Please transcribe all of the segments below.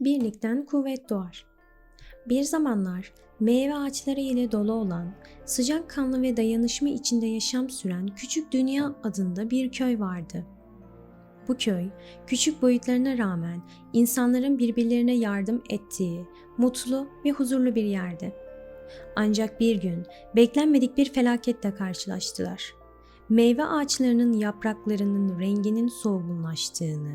birlikten kuvvet doğar. Bir zamanlar meyve ağaçları ile dolu olan, sıcakkanlı ve dayanışma içinde yaşam süren Küçük Dünya adında bir köy vardı. Bu köy, küçük boyutlarına rağmen insanların birbirlerine yardım ettiği, mutlu ve huzurlu bir yerdi. Ancak bir gün beklenmedik bir felaketle karşılaştılar. Meyve ağaçlarının yapraklarının renginin solgunlaştığını,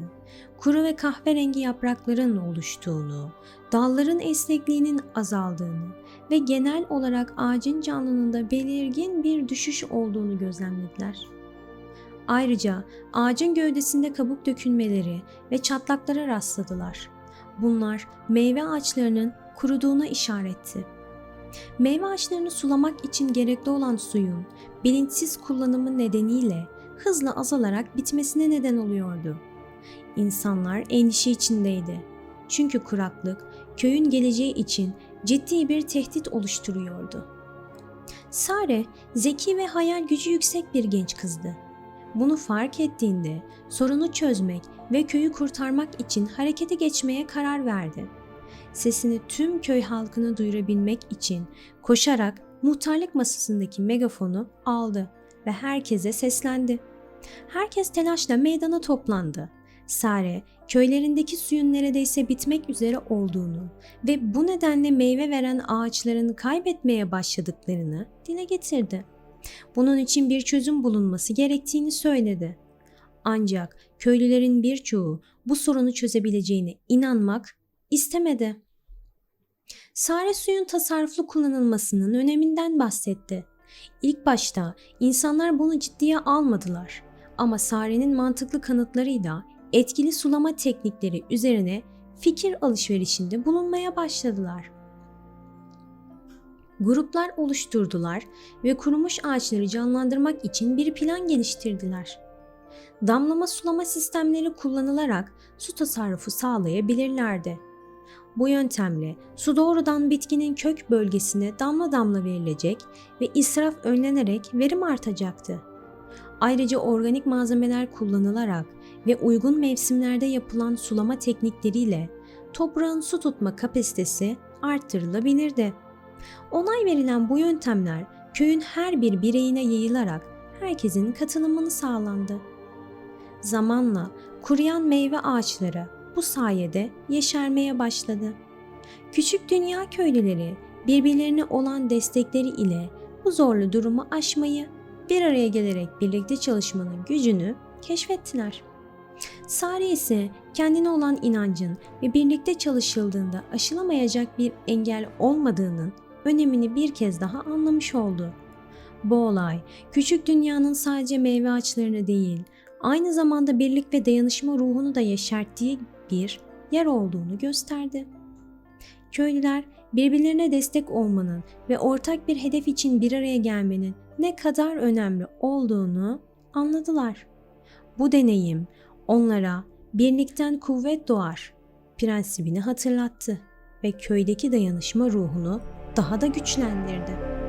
kuru ve kahverengi yaprakların oluştuğunu, dalların esnekliğinin azaldığını ve genel olarak ağacın canlılığında belirgin bir düşüş olduğunu gözlemlediler. Ayrıca ağacın gövdesinde kabuk dökülmeleri ve çatlaklara rastladılar. Bunlar meyve ağaçlarının kuruduğuna işaretti. Meyve ağaçlarını sulamak için gerekli olan suyun bilinçsiz kullanımı nedeniyle hızla azalarak bitmesine neden oluyordu. İnsanlar endişe içindeydi. Çünkü kuraklık köyün geleceği için ciddi bir tehdit oluşturuyordu. Sare zeki ve hayal gücü yüksek bir genç kızdı. Bunu fark ettiğinde sorunu çözmek ve köyü kurtarmak için harekete geçmeye karar verdi. Sesini tüm köy halkına duyurabilmek için koşarak muhtarlık masasındaki megafonu aldı ve herkese seslendi. Herkes telaşla meydana toplandı. Sare, köylerindeki suyun neredeyse bitmek üzere olduğunu ve bu nedenle meyve veren ağaçlarını kaybetmeye başladıklarını dile getirdi. Bunun için bir çözüm bulunması gerektiğini söyledi. Ancak köylülerin birçoğu bu sorunu çözebileceğine inanmak istemedi. Sare suyun tasarruflu kullanılmasının öneminden bahsetti. İlk başta insanlar bunu ciddiye almadılar ama Sare'nin mantıklı kanıtlarıyla etkili sulama teknikleri üzerine fikir alışverişinde bulunmaya başladılar. Gruplar oluşturdular ve kurumuş ağaçları canlandırmak için bir plan geliştirdiler. Damlama sulama sistemleri kullanılarak su tasarrufu sağlayabilirlerdi. Bu yöntemle su doğrudan bitkinin kök bölgesine damla damla verilecek ve israf önlenerek verim artacaktı. Ayrıca organik malzemeler kullanılarak ve uygun mevsimlerde yapılan sulama teknikleriyle toprağın su tutma kapasitesi arttırılabilirdi. Onay verilen bu yöntemler köyün her bir bireyine yayılarak herkesin katılımını sağlandı. Zamanla kuruyan meyve ağaçları bu sayede yeşermeye başladı. Küçük dünya köylüleri birbirlerine olan destekleri ile bu zorlu durumu aşmayı, bir araya gelerek birlikte çalışmanın gücünü keşfettiler. Sare ise kendine olan inancın ve birlikte çalışıldığında aşılamayacak bir engel olmadığının önemini bir kez daha anlamış oldu. Bu olay küçük dünyanın sadece meyve ağaçlarını değil, aynı zamanda birlik ve dayanışma ruhunu da yeşerttiği bir yer olduğunu gösterdi. Köylüler birbirlerine destek olmanın ve ortak bir hedef için bir araya gelmenin ne kadar önemli olduğunu anladılar. Bu deneyim onlara birlikten kuvvet doğar prensibini hatırlattı ve köydeki dayanışma ruhunu daha da güçlendirdi.